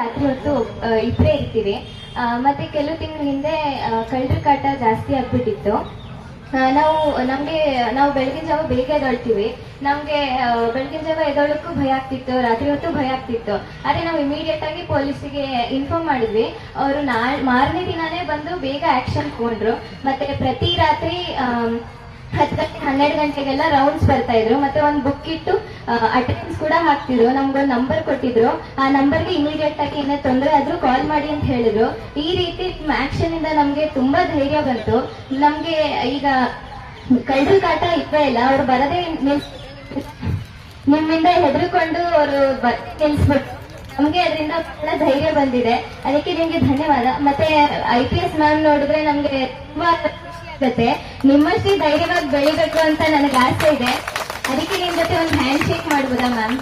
ರಾತ್ರಿ ಹೊತ್ತು ಇಬ್ಬರೇ ಇರ್ತೀವಿ. ಮತ್ತೆ ಕೆಲವು ತಿಂಗಳ ಹಿಂದೆ ಕಳ್ಳರ ಕಾಟ ಜಾಸ್ತಿ ಆಗ್ಬಿಟ್ಟಿತ್ತು. ನಾವು, ನಮ್ಗೆ, ನಾವು ಬೆಳಗಿನ ಜಾವ ಬೇಗ ಎದೊಳ್ತೀವಿ ನಮ್ಗೆ ಬೆಳಗಿನ ಜಾವ ಎದೊಳಕ್ಕೂ ಭಯ ಆಗ್ತಿತ್ತು, ರಾತ್ರಿ ಹೊತ್ತು ಭಯ ಆಗ್ತಿತ್ತು. ಆದ್ರೆ ನಾವು ಇಮಿಡಿಯೇಟ್ ಆಗಿ ಪೊಲೀಸಿಗೆ ಇನ್ಫಾರ್ಮ್ ಮಾಡಿದ್ವಿ. ಅವರು ನಾಳೆ, ಮಾರನೇ ದಿನಾನೇ ಬಂದು ಬೇಗ ಆಕ್ಷನ್ ತಗೊಂಡ್ರು. ಮತ್ತೆ ಪ್ರತಿ ರಾತ್ರಿ ಹನ್ನೆರಡು ಗಂಟೆಗೆಲ್ಲ ರೌಂಡ್ಸ್ ಬರ್ತಾ ಇದ್ರು. ಮತ್ತೆ ಒಂದು ಬುಕ್ ಇಟ್ಟು ಅಟೆಂಡೆನ್ಸ್ ಕೂಡ ಹಾಕ್ತಿದ್ರು. ನಮ್ಗೊಂದು ನಂಬರ್ ಕೊಟ್ಟಿದ್ರು. ಆ ನಂಬರ್ಗೆ ಇಮಿಡಿಯೇಟ್ ಆಗಿ ಏನೇ ತೊಂದರೆ ಆದ್ರೂ ಕಾಲ್ ಮಾಡಿ ಅಂತ ಹೇಳಿದ್ರು. ಈ ರೀತಿ ಆಕ್ಷನ್ ಇಂದ ನಮ್ಗೆ ತುಂಬಾ ಧೈರ್ಯ ಬಂತು. ನಮ್ಗೆ ಈಗ ಕಳ್ಳರ ಕಾಟ ಇದ್ವೇ ಇಲ್ಲ. ಅವ್ರು ಬರದೇ ನಿಮ್ಮಿಂದ ಹೆದರ್ಕೊಂಡು ಅವರು ನಿಲ್ಸ್ಬಿಟ್ಟು ನಮ್ಗೆ ಅದರಿಂದ ಬಹಳ ಧೈರ್ಯ ಬಂದಿದೆ. ಅದಕ್ಕೆ ನಿಮ್ಗೆ ಧನ್ಯವಾದ. ಮತ್ತೆ ಐ ಪಿ ಎಸ್ ಮ್ಯಾಮ್ ನೋಡಿದ್ರೆ ನಮ್ಗೆ ತುಂಬಾ ಖುಷಿ ಆಗುತ್ತೆ. ನಿಮ್ಮಷ್ಟೇ ಧೈರ್ಯವಾಗಿ ಬೆಳಿಬೇಕು ಅಂತ ನನಗೆ ಆಸೆ ಇದೆ. ಅದಕ್ಕೆ ನಿಮ್ ಜೊತೆ ಒಂದು ಹ್ಯಾಂಡ್ ಶೇಕ್ ಮಾಡ್ಬೋದಾ ಮ್ಯಾಮ್